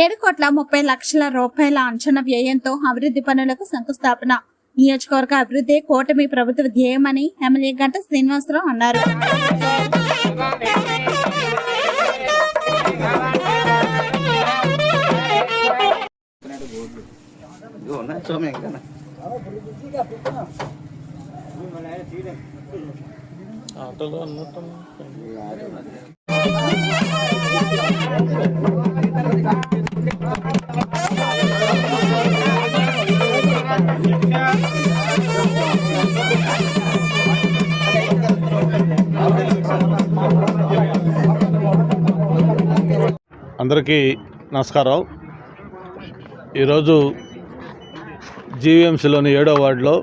ఏడు కోట్ల ముప్పై లక్షల రూపాయల అంచనా వ్యయంతో అభివృద్ధి పనులకు శంకుస్థాపన. నియోజకవర్గ అభివృద్ధి కూటమి ప్రభుత్వ ధ్యేయమని ఎమ్మెల్యే గంట శ్రీనివాసరావు అన్నారు. ఆటోలో అన్నట్టు. అందరికీ నమస్కారం ఈరోజు జీవీఎంసీలోని ఏడో వార్డులో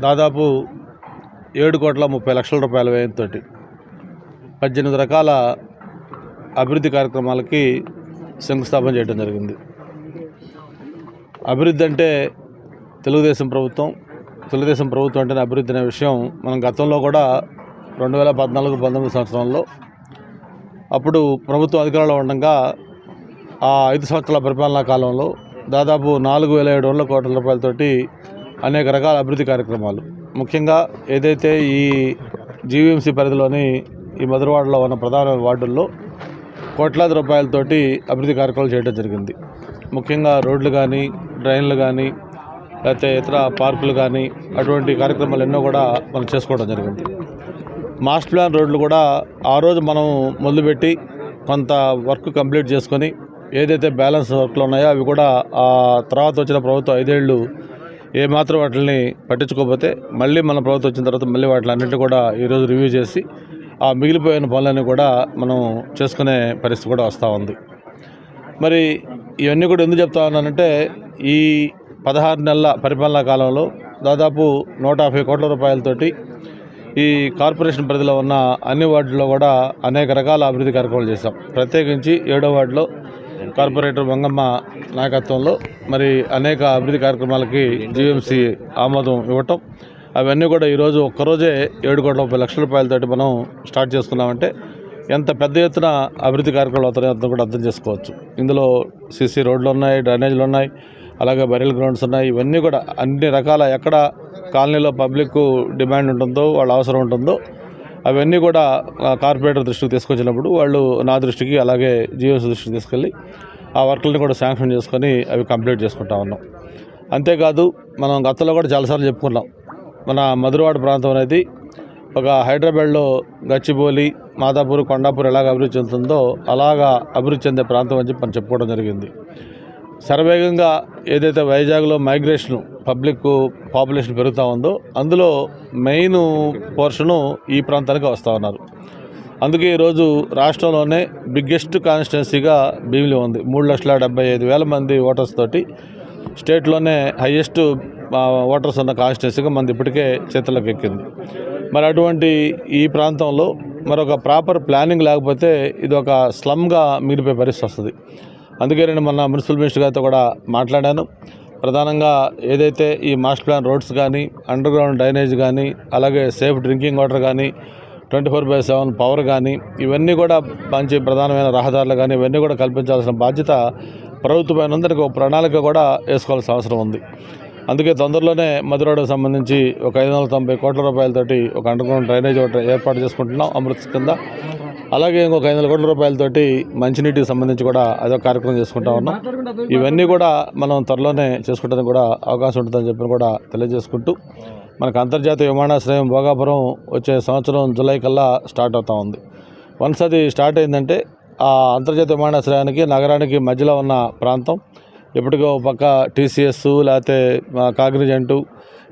దాదాపు ఏడు కోట్ల ముప్పై లక్షల రూపాయల వ్యయంతో పద్దెనిమిది రకాల అభివృద్ధి కార్యక్రమాలకి శంకుస్థాపన చేయడం జరిగింది. అభివృద్ధి అంటే తెలుగుదేశం ప్రభుత్వం. తెలుగుదేశం ప్రభుత్వం అంటేనే అభివృద్ధి అనే విషయం మనం గతంలో కూడా రెండు వేల పద్నాలుగు పంతొమ్మిది సంవత్సరంలో అప్పుడు ప్రభుత్వం అధికారంలో ఉండగా ఆ ఐదు సంవత్సరాల పరిపాలనా కాలంలో దాదాపు నాలుగు వేల ఏడు వందల కోట్ల రూపాయలతోటి అనేక రకాల అభివృద్ధి కార్యక్రమాలు. ముఖ్యంగా ఏదైతే ఈ జీవీఎంసీ పరిధిలోని ఈ మధురవాడలో ఉన్న ప్రధాన వార్డుల్లో కోట్లాది రూపాయలతోటి అభివృద్ధి కార్యక్రమాలు చేయడం జరిగింది. ముఖ్యంగా రోడ్లు కానీ డ్రైన్లు కానీ లేకపోతే ఇతర పార్కులు కానీ అటువంటి కార్యక్రమాలు ఎన్నో కూడా మనం చేసుకోవడం జరిగింది. మాస్టర్ ప్లాన్ రోడ్లు కూడా ఆ రోజు మనం మొదలుపెట్టి కొంత వర్క్ కంప్లీట్ చేసుకొని ఏదైతే బ్యాలెన్స్ వర్క్లు ఉన్నాయో అవి కూడా ఆ తర్వాత వచ్చిన ప్రభుత్వం ఐదేళ్ళు ఏమాత్రం వాటిని పట్టించుకోకపోతే మళ్ళీ మన ప్రభుత్వం వచ్చిన తర్వాత మళ్ళీ వాటిని అన్నింటినీ కూడా ఈరోజు రివ్యూ చేసి ఆ మిగిలిపోయిన పనులన్నీ కూడా మనం చేసుకునే పరిస్థితి కూడా వస్తూ ఉంది. మరి ఇవన్నీ కూడా ఎందుకు చెప్తా ఉన్నానంటే ఈ పదహారు నెలల పరిపాలనా కాలంలో దాదాపు నూట యాభై కోట్ల రూపాయలతోటి ఈ కార్పొరేషన్ పరిధిలో ఉన్న అన్ని వార్డుల్లో కూడా అనేక రకాల అభివృద్ధి కార్యక్రమాలు చేశాం. ప్రత్యేకించి ఏడో వార్డులో కార్పొరేటర్ మంగమ్మ నాయకత్వంలో మరి అనేక అభివృద్ధి కార్యక్రమాలకి జీఎంసీ ఆమోదం ఇవ్వటం. అవన్నీ కూడా ఈరోజు ఒక్కరోజే ఏడు కోట్ల ముప్పై లక్షల రూపాయలతోటి మనం స్టార్ట్ చేసుకున్నామంటే ఎంత పెద్ద ఎత్తున అభివృద్ధి కార్యక్రమాలు అవుతున్నాయో అంత కూడా అర్థం చేసుకోవచ్చు. ఇందులో సీసీ రోడ్లు ఉన్నాయి డ్రైనేజీలు ఉన్నాయి అలాగే బరీల్ గ్రౌండ్స్ ఉన్నాయి. ఇవన్నీ కూడా అన్ని రకాల ఎక్కడ కాలనీలో పబ్లిక్ డిమాండ్ ఉంటుందో వాళ్ళ అవసరం ఉంటుందో అవన్నీ కూడా కార్పొరేటర్ దృష్టికి తీసుకొచ్చినప్పుడు వాళ్ళు నా దృష్టికి అలాగే జియోస్ దృష్టికి తీసుకెళ్ళి ఆ వర్క్లను కూడా శాంక్షన్ చేసుకొని అవి కంప్లీట్ చేసుకుంటా ఉన్నాం. అంతేకాదు మనం గతంలో కూడా చాలాసార్లు చెప్పుకున్నాం. మన మధురవాడ ప్రాంతం అనేది ఒక హైదరాబాద్లో గచ్చిబౌలి మాదాపూర్ కొండాపూర్ ఎలాగ అభివృద్ధి చెందుతుందో అలాగా అభివృద్ధి చెందే ప్రాంతం అని చెప్పి మనం చెప్పుకోవడం జరిగింది. శరవేగంగా ఏదైతే వైజాగ్లో మైగ్రేషన్ పబ్లిక్ పాపులేషన్ పెరుగుతూ ఉందో అందులో మెయిన్ పోర్షను ఈ ప్రాంతానికి వస్తూ ఉన్నారు. అందుకే ఈరోజు రాష్ట్రంలోనే బిగ్గెస్ట్ కాన్స్టిట్యున్సీగా భీమిలి ఉంది. మూడు లక్షల డెబ్బై ఐదు వేల మంది ఓటర్స్ తోటి స్టేట్లోనే హయ్యెస్ట్ ఓటర్స్ ఉన్న కాన్స్టిట్యున్సీగా మంది ఇప్పటికే చేతుల్లోకి ఎక్కింది. మరి అటువంటి ఈ ప్రాంతంలో మరొక ప్రాపర్ ప్లానింగ్ లేకపోతే ఇది ఒక స్లమ్గా మిగిలిపోయే పరిస్థితి వస్తుంది. అందుకే నేను మొన్న మున్సిపల్ మినిస్టర్ గారితో కూడా మాట్లాడాను. ప్రధానంగా ఏదైతే ఈ మాస్టర్ ప్లాన్ రోడ్స్ కానీ అండర్ గ్రౌండ్ డ్రైనేజ్ కానీ అలాగే సేఫ్ డ్రింకింగ్ వాటర్ కానీ twenty four by seven power కానీ ఇవన్నీ కూడా మంచి ప్రధానమైన రహదారులు కానీ ఇవన్నీ కూడా కల్పించాల్సిన బాధ్యత ప్రభుత్వమైన అందరికీ ఒక ప్రణాళిక కూడా వేసుకోవాల్సిన అవసరం ఉంది. అందుకే తొందరలోనే మధురాడుకు సంబంధించి ఒక ఐదు వందల తొంభై కోట్ల రూపాయలతోటి ఒక అండర్ గ్రౌండ్ డ్రైనేజ్ ఒకటి ఏర్పాటు చేసుకుంటున్నాం అమృత్ కింద. అలాగే ఇంకొక ఐదు వందల కోట్ల రూపాయలతోటి మంచినీటికి సంబంధించి కూడా అదొక కార్యక్రమం చేసుకుంటా ఉన్నాం. ఇవన్నీ కూడా మనం త్వరలోనే చేసుకుంటానికి కూడా అవకాశం ఉంటుందని చెప్పి కూడా తెలియజేసుకుంటూ మనకు అంతర్జాతీయ విమానాశ్రయం భోగాపురం వచ్చే సంవత్సరం జూలై కల్లా స్టార్ట్ అవుతా ఉంది. వన్స్ అది స్టార్ట్ అయిందంటే ఆ అంతర్జాతీయ విమానాశ్రయానికి నగరానికి మధ్యలో ఉన్న ప్రాంతం ఎప్పటికో పక్క టీసీఎస్ లేకపోతే కాగ్నిజెంటు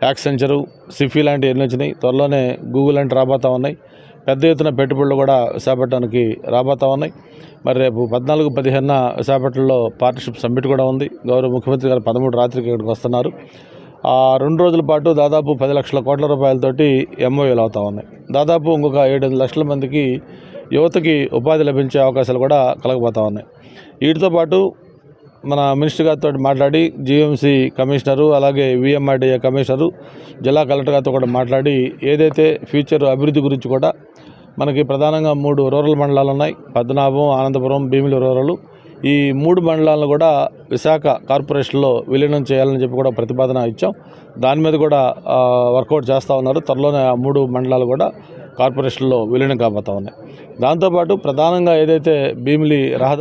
యాక్సెంచరు సిఫీ లాంటివి ఎన్ని వచ్చినాయి. త్వరలోనే గూగుల్ అంటే రాబోతా ఉన్నాయి. పెద్ద ఎత్తున పెట్టుబడులు కూడా విశాఖపట్నానికి రాబోతా ఉన్నాయి. మరి రేపు పద్నాలుగు పదిహేనున విశాఖపట్నంలో పార్ట్నర్షిప్ సమ్మిట్ కూడా ఉంది. గౌరవ ముఖ్యమంత్రి గారు పదమూడు రాత్రికి ఇక్కడికి వస్తున్నారు. ఆ రెండు రోజుల పాటు దాదాపు పది లక్షల కోట్ల రూపాయలతోటి ఎంఓఏలు అవుతా ఉన్నాయి. దాదాపు ఇంకొక ఏడు లక్షల మందికి యువతకి ఉపాధి లభించే అవకాశాలు కూడా కలగబోతా ఉన్నాయి. వీటితో పాటు మన మినిస్టర్ గారితో మాట్లాడి జీఎంసీ కమిషనరు అలాగే విఎంఆర్డీఏ కమిషనరు జిల్లా కలెక్టర్ గారితో కూడా మాట్లాడి ఏదైతే ఫ్యూచర్ అభివృద్ధి గురించి కూడా మనకి ప్రధానంగా మూడు రూరల్ మండలాలు ఉన్నాయి. పద్మనాభం ఆనందపురం భీమిలి రూరల్. ఈ మూడు మండలాలను కూడా విశాఖ కార్పొరేషన్లో విలీనం చేయాలని చెప్పి కూడా ప్రతిపాదన ఇచ్చాం. దాని మీద కూడా వర్కౌట్ చేస్తూ ఉన్నారు. త్వరలోనే ఆ మూడు మండలాలు కూడా కార్పొరేషన్లో విలీనం కాబోతా ఉన్నాయి. దాంతోపాటు ప్రధానంగా ఏదైతే భీమిలి రహదారి